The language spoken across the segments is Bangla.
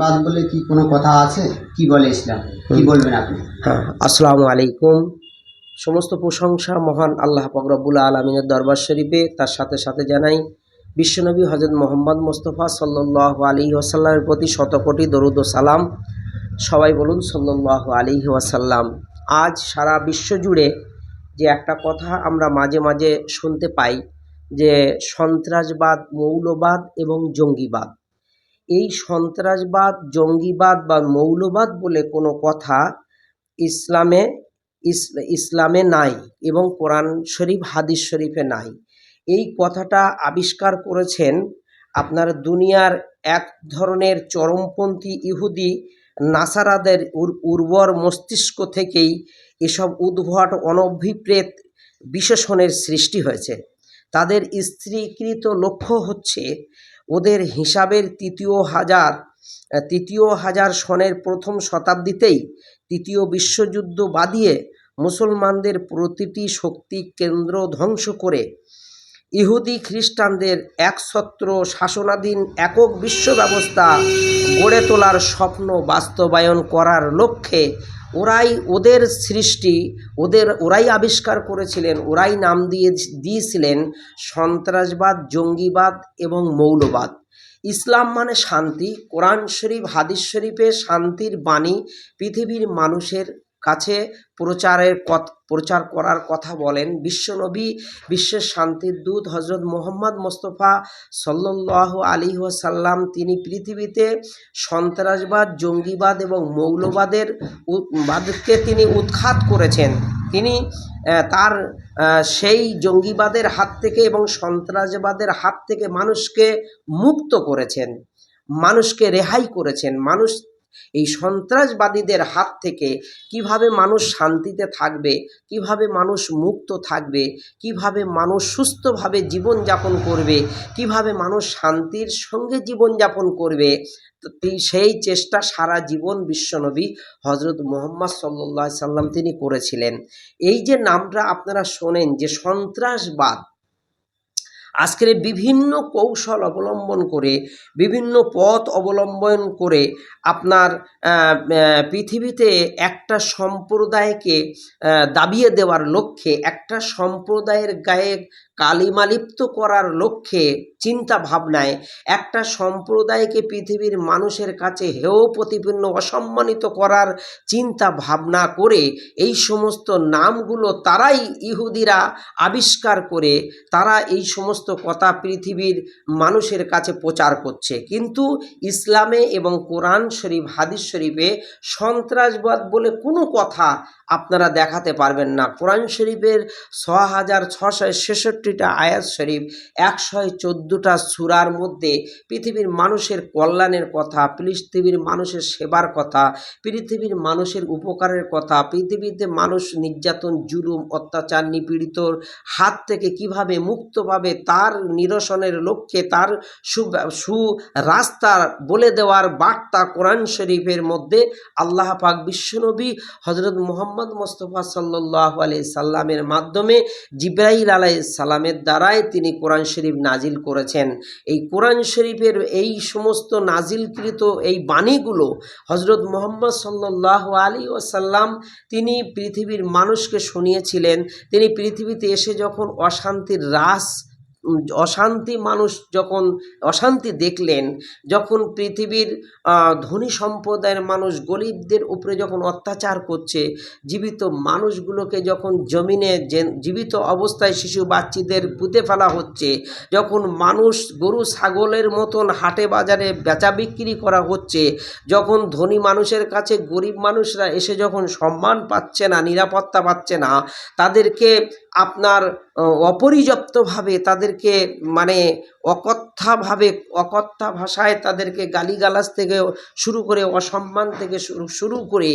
বাদ বলে কি কোনো কথা আছে? কি বলে ইসলাম? কি বলবেন আপনি? হ্যাঁ আসসালামু আলাইকুম। সমস্ত প্রশংসা মহান আল্লাহ পাকরবুল আলমিনের দরবার শরীফে তার সাথে সাথে জানাই বিশ্বনবী হজরত মোহাম্মদ মোস্তফা সাল্লাহ আলী ওয়াসাল্লামের প্রতি শতকোটি দরুদ ও সালাম। সবাই বলুন সাল্লাহ আলী ওয়াসাল্লাম। আজ সারা বিশ্ব জুড়ে যে একটা কথা আমরা মাঝে মাঝে শুনতে পাই যে সন্ত্রাসবাদ মৌলবাদ এবং জঙ্গিবাদ। এই সন্ত্রাসবাদ, জঙ্গিবাদ বা মৌলবাদ বলে কোনো কথা ইসলামে ইসলামে নাই এবং কোরআন শরীফ, হাদিস শরীফে নাই। এই কথাটা আবিষ্কার করেছেন আপনার দুনিয়ার এক ধরনের চরমপন্থী ইহুদি, নাসারাদের উর- উর্বর মস্তিষ্ক থেকেই এসব উদ্ভট, অনভিপ্রেত বিশেষণের সৃষ্টি হয়েছে। তাদের স্ত্রীকৃত লক্ষ্য হচ্ছে ওদের হিসাবের তৃতীয় হাজার তৃতীয় হাজার সনের প্রথম শতাব্দীতেই তৃতীয় বিশ্বযুদ্ধ বাদিয়ে মুসলমানদের প্রতিটি শক্তি কেন্দ্র ধ্বংস করে ইহুদি খ্রিস্টানদের একছত্র শাসনাধীন একক বিশ্ব ব্যবস্থা গড়ে তোলার স্বপ্ন বাস্তবায়ন করার লক্ষ্যে ওরাই ওদের সৃষ্টি, ওদের ওরাই আবিষ্কার করেছিলেন, ওরাই নাম দিয়ে দিয়েছিলেন সন্ত্রাসবাদ, জঙ্গিবাদ এবং মৌলবাদ। ইসলাম মানে শান্তি। কোরআন শরীফ, হাদিস শরীফে শান্তির বাণী পৃথিবীর মানুষের কাছে প্রচারের প্রচার করার কথা বলেন বিশ্বনবী, বিশ্বের শান্তির দূত হজরত মোহাম্মদ মোস্তফা সাল্লাহ আলী সাল্লাম তিনি পৃথিবীতে সন্ত্রাসবাদ, জঙ্গিবাদ এবং মৌলবাদের বাদকে তিনি উৎখাত করেছেন। তিনি তার সেই জঙ্গিবাদের হাত থেকে এবং সন্ত্রাসবাদের হাত থেকে মানুষকে মুক্ত করেছেন। মানুষকে রেহাই করেছেন। মানুষ এই সন্ত্রাসবাদীদের হাত থেকে কীভাবে মানুষ শান্তিতে থাকবে, কীভাবে মানুষ মুক্ত থাকবে, কীভাবে মানুষ সুস্থভাবে জীবনযাপন করবে, কীভাবে মানুষ শান্তির সঙ্গে জীবনযাপন করবে সেই চেষ্টা সারা জীবন বিশ্বনবী হজরত মোহাম্মদ সাল্লাহ সাল্লাম তিনি করেছিলেন। এই যে নামটা আপনারা শোনেন যে সন্ত্রাসবাদ আজকের বিভিন্ন কৌশল অবলম্বন করে, বিভিন্ন পথ অবলম্বন করে আপনার পৃথিবীতে একটা সম্প্রদায়কে দাবিয়ে দেওয়ার লক্ষ্যে, একটা সম্প্রদায়ের গায়ে কালিমালিপ্ত করার লক্ষ্যে চিন্তা ভাবনায় একটা সম্প্রদায়কে পৃথিবীর মানুষের কাছে হেয় প্রতিপন্ন, অসম্মানিত করার চিন্তা ভাবনা করে এই সমস্ত নামগুলো তারাই ইহুদিরা আবিষ্কার করে, তারা এই সমস্ত কথা পৃথিবীর মানুষের কাছে প্রচার করছে। কিন্তু ইসলামে এবং কোরআন শরীফ, হাদিস শরীফে সন্ত্রাসবাদ বলে কোনো কথা আপনারা দেখাতে পারবেন না। কোরআন শরীফের ছ হাজার ছেষট্টিটা আয়াত শরীফ, একশো চোদ্দোটা সুরার মধ্যে পৃথিবীর মানুষের কল্যাণের কথা, পৃথিবীর মানুষের সেবার কথা, পৃথিবীর মানুষের উপকারের কথা, পৃথিবীতে মানুষ নির্যাতন, জুলুম, অত্যাচার, নিপীড়িতর হাত থেকে কীভাবে মুক্তভাবে তার নিরসনের লক্ষ্যে তার সু সু রাস্তা বলে দেওয়ার বার্তা কোরআন শরীফের মধ্যে আল্লাহ পাক বিশ্বনবী হজরত মোহাম্মদ মোস্তফা সাল্লাহ আলি সাল্লামের মাধ্যমে জিব্রাইল আলাই সালামের দ্বারাই তিনি কোরআন শরীফ নাজিল করেছেন। এই কোরআন শরীফের এই সমস্ত নাজিলকৃত এই বাণীগুলো হজরত মোহাম্মদ সাল্লাহ আলী ওসাল্লাম তিনি পৃথিবীর মানুষকে শুনিয়েছিলেন। তিনি পৃথিবীতে এসে যখন অশান্তির রাস অশান্তি মানুষ যখন অশান্তি দেখলেন, যখন পৃথিবীর ধনী সম্প্রদায়ের মানুষ গরিবদের উপরে যখন অত্যাচার করছে, জীবিত মানুষগুলোকে যখন জমিনে জীবিত অবস্থায় শিশু বাচ্চাদের পুঁতে ফেলা হচ্ছে, যখন মানুষ গরু, ছাগলের মতন হাটে বাজারে বেচা বিক্রি করা হচ্ছে, যখন ধনী মানুষের কাছে গরিব মানুষরা এসে যখন সম্মান পাচ্ছে না, নিরাপত্তা পাচ্ছে না, তাদেরকে আপনার অপরিযপ্তভাবে তাদেরকে মানে অকথ্যাভাবে, অকথ্যা ভাষায় তাদেরকে গালিগালাজ থেকে শুরু করে, অসম্মান থেকে শুরু করে,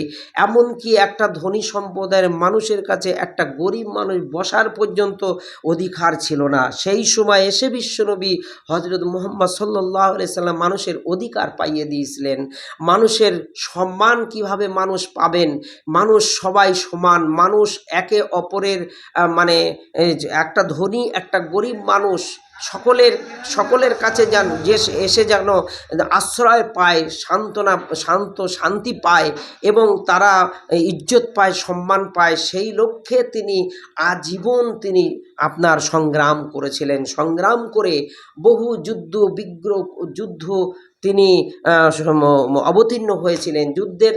এমনকি একটা ধনী সম্প্রদায়ের মানুষের কাছে একটা গরিব মানুষ বসার পর্যন্ত অধিকার ছিল না। সেই সময় এসে বিশ্বনবী হজরত মোহাম্মদ সাল্লাহ সাল্লাম মানুষের অধিকার পাইয়ে দিয়েছিলেন। মানুষের সম্মান কীভাবে মানুষ পাবেন? মানুষ সবাই সমান, মানুষ একে অপরের মানে একটা ধনী, একটা গরিব মানুষ সকলের সকলের কাছে যেন যে এসে যেন আশ্রয় পায়, সান্ত্বনা, শান্ত শান্তি পায় এবং তারা ইজ্জত পায়, সম্মান পায়, সেই লক্ষ্যে তিনি আজীবন তিনি আপনার সংগ্রাম করেছিলেন। সংগ্রাম করে বহু যুদ্ধ, বিগ্রহ, যুদ্ধ তিনি অবতীর্ণ হয়েছিলেন। যুদ্ধের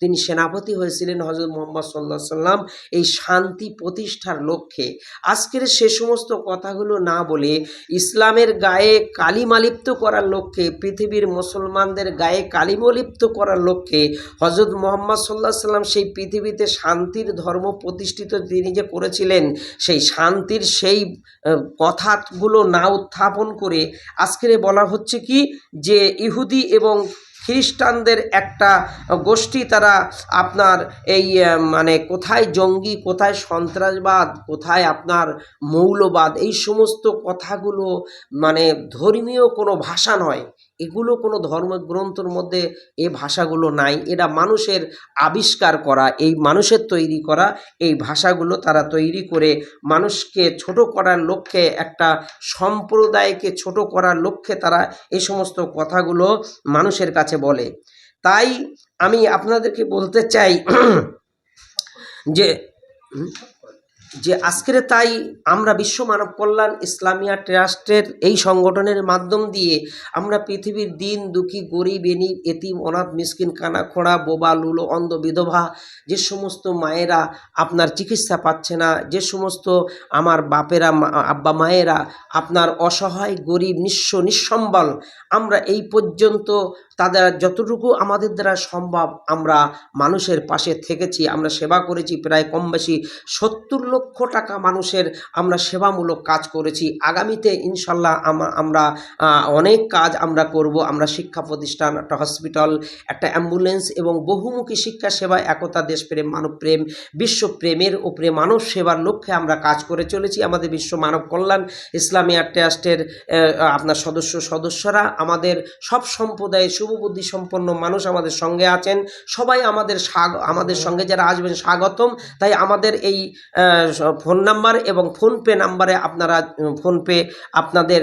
তিনি সেনাপতি হয়েছিলেন হজরত মোহাম্মদ সাল্লাহ সাল্লাম এই শান্তি প্রতিষ্ঠার লক্ষ্যে। আজকের সে সমস্ত কথাগুলো না বলে ইসলামের গায়ে কালিমালিপ্ত করার লক্ষ্যে, পৃথিবীর মুসলমানদের গায়ে কালিমলিপ্ত করার লক্ষ্যে হজরত মোহাম্মদ সাল্লাহ সাল্লাম সেই পৃথিবীতে শান্তির ধর্ম প্রতিষ্ঠিত তিনি যে করেছিলেন, সেই শান্তির সেই কথাগুলো না উত্থাপন করে আজকের বলা হচ্ছে কি? যে ইহুদি এবং খ্রিস্টানদের একটা গোষ্ঠী তারা আপনার এই মানে কোথায় জঙ্গি, কোথায় সন্ত্রাসবাদ, কোথায় আপনার মৌলবাদ, এই সমস্ত কথাগুলো মানে ধর্মীয় কোনো ভাষা নয়। এগুলো কোনো ধর্মগ্রন্থর মধ্যে এ ভাষাগুলো নাই। এটা মানুষের আবিষ্কার করা, এই মানুষের তৈরি করা, এই ভাষাগুলো তারা তৈরি করে মানুষকে ছোট করার লক্ষ্যে, একটা সম্প্রদায়কে ছোট করার লক্ষ্যে তারা এই সমস্ত কথাগুলো মানুষের কাছে বলে। তাই আমি আপনাদেরকে বলতে চাই যে যে আজকের তাই আমরা বিশ্ব মানব কল্যাণ, ইসলামিয়া ট্রাস্টের এই সংগঠনের মাধ্যম দিয়ে আমরা পৃথিবীর দিন দুঃখী, গরিব এনি এতিম, অনাথ, মিসকিন কানা খোঁড়া বোবা, লুলো, অন্ধ, বিধবা, যে সমস্ত মায়েরা আপনার চিকিৎসা পাচ্ছে না, যে সমস্ত আমার বাপেরা আব্বা মায়েরা আপনার অসহায়, গরিব, নিঃস্ব, নিঃসম্বল, আমরা এই পর্যন্ত তাদের যতটুকু আমাদের দ্বারা সম্ভব আমরা মানুষের পাশে থেকেছি, আমরা সেবা করেছি, প্রায় কম বেশি সত্তর টাকা মানুষের আমরা সেবামূলক কাজ করেছি। আগামীতে ইনশাল্লাহ আম- আমরা অনেক কাজ আমরা করব। আমরা শিক্ষা প্রতিষ্ঠান, একটা হসপিটাল, একটা অ্যাম্বুলেন্স এবং বহুমুখী শিক্ষা সেবা, একতা, দেশপ্রেম, মানবপ্রেম, বিশ্বপ্রেমের উপরে মানব সেবার লক্ষ্যে আমরা কাজ করে চলেছি। আমাদের বিশ্ব মানব কল্যাণ ইসলামিয়া ট্রাস্টের আপনার সদস্য, সদস্যরা, আমাদের সব সম্প্রদায়ের শুভবুদ্ধি সম্পন্ন মানুষ আমাদের সঙ্গে আছেন। সবাই আমাদের আমাদের সঙ্গে যারা আসবেন স্বাগতম। তাই আমাদের এই ফোন নাম্বার এবং ফোনপে নাম্বারে আপনারা ফোনপে আপনাদের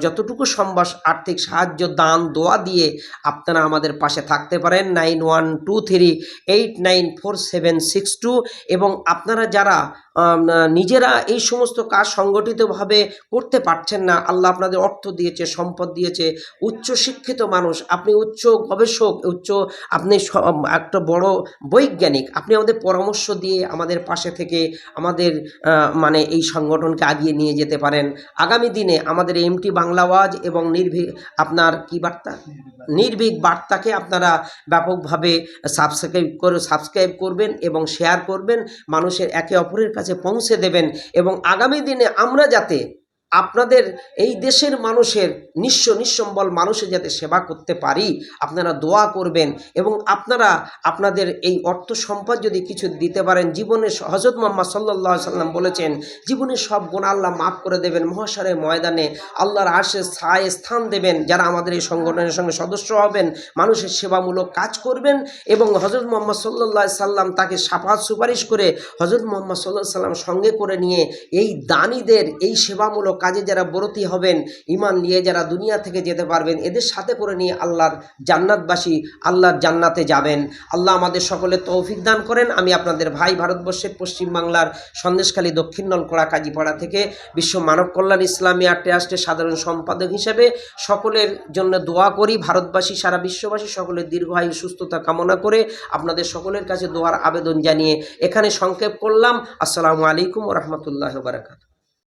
যতটুকু সম্ভব আর্থিক সাহায্য, দান, দোয়া দিয়ে আপনারা আমাদের পাশে থাকতে পারেন। Nine one two three eight nine four seven six two এবং আপনারা যারা নিজেরা এই সমস্ত কাজ সংগঠিতভাবে করতে পারছেন না। আল্লাহ আপনাদের অর্থ দিয়েছে, সম্পদ দিয়েছে। উচ্চ শিক্ষিত মানুষ, আপনি উচ্চ গবেষক, উচ্চ আপনি একটা বড় বৈজ্ঞানিক। আপনি আমাদের পরামর্শ দিয়ে আমাদের পাশে থেকে আমাদের মানে এই সংগঠনকে আগিয়ে নিয়ে যেতে পারেন। আগামী দিনে আমাদের এমটি বাংলা ওয়াজ এবং নির্ভীক আপনার কি বার্তা? নির্ভীক বার্তাকে আপনারা ব্যাপকভাবে সাবস্ক্রাইব করে, সাবস্ক্রাইব করবেন এবং শেয়ার করবেন। মানুষের একে অপরের কাছে পৌঁছে দেবেন এবং আগামী দিনে আমরা যাতে আপনাদের, এই দেশের মানুষের, নিঃস্ব নিঃসম্বল মানুষের যাতে সেবা করতে পারি, আপনারা দোয়া করবেন এবং আপনারা আপনাদের এই অর্থ সম্পদ যদি কিছু দিতে পারেন, জীবনে হজরত মোহাম্মদ সাল্লাহ সাল্লাম বলেছেন, জীবনে সব গুণ আল্লাহ মাফ করে দেবেন মহাসারের ময়দানে আল্লাহর আশে ছায় স্থান দেবেন, যারা আমাদের এই সংগঠনের সঙ্গে সদস্য হবেন, মানুষের সেবামূলক কাজ করবেন এবং হজরত মোহাম্মদ সাল্লাহ সাল্লাম তাকে সাফাত সুপারিশ করে হজরত মোহাম্মদ সাল্লাহ সাল্লাম সঙ্গে করে নিয়ে এই দানীদের, এই সেবামূলক কাজে যারা ব্রতী হবেন ইমান নিয়ে যারা দুনিয়া থেকে যেতে পারবেন, এদের সাথে করে নিয়ে আল্লাহর জান্নাতবাসী আল্লাহর জান্নাতে যাবেন। আল্লাহ আমাদের সকলে তৌফিক দান করেন। আমি আপনাদের ভাই ভারতবর্ষের পশ্চিমবাংলার সন্দেশখালী দক্ষিণ নলকড়া কাজীপাড়া থেকে বিশ্ব মানব কল্যাণ ইসলামী ইসলামিয়া ট্রাস্টের সাধারণ সম্পাদক হিসেবে সকলের জন্য দোয়া করি। ভারতবাসী, সারা বিশ্ববাসী সকলের দীর্ঘায়ু সুস্থতা কামনা করে আপনাদের সকলের কাছে দোয়ার আবেদন জানিয়ে এখানে সংক্ষেপ করলাম। আসসালামু আলাইকুম রহমতুল্লাহ বারাকাত